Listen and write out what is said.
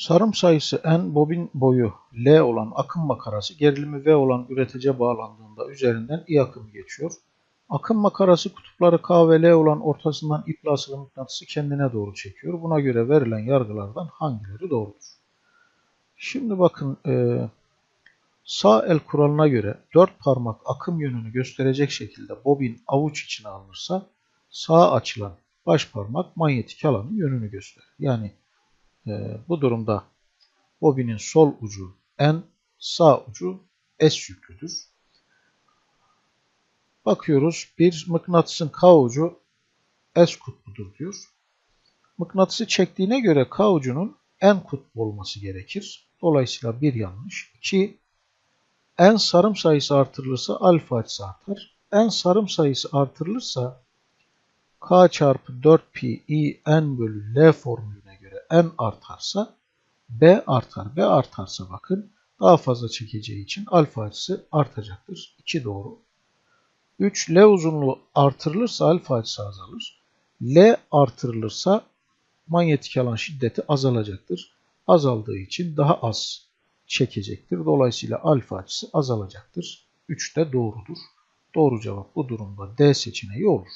Sarım sayısı n, bobin boyu L olan akım makarası gerilimi V olan üretece bağlandığında üzerinden I akımı geçiyor. Akım makarası kutupları K ve L olan ortasından iple asılı mıknatısı kendine doğru çekiyor. Buna göre verilen yargılardan hangileri doğrudur? Şimdi bakın e, sağ el kuralına göre dört parmak akım yönünü gösterecek şekilde bobin avuç içine alınırsa sağa açılan baş parmak manyetik alanın yönünü gösterir. Yani e, bu durumda bobinin sol ucu N, sağ ucu S yüklüdür. Bakıyoruz bir mıknatısın K ucu S kutbudur diyor. Mıknatısı çektiğine göre K ucunun N kutbu olması gerekir. Dolayısıyla bir yanlış. 2. N sarım sayısı artırılırsa alfa açısı artar. N sarım sayısı artırılırsa K çarpı 4pi i n bölü L formülüne N artarsa B artar. B artarsa bakın daha fazla çekeceği için alfa açısı artacaktır. 2 doğru. 3 L uzunluğu artırılırsa alfa açısı azalır. L artırılırsa manyetik alan şiddeti azalacaktır. Azaldığı için daha az çekecektir. Dolayısıyla alfa açısı azalacaktır. 3 de doğrudur. Doğru cevap bu durumda D seçeneği olur.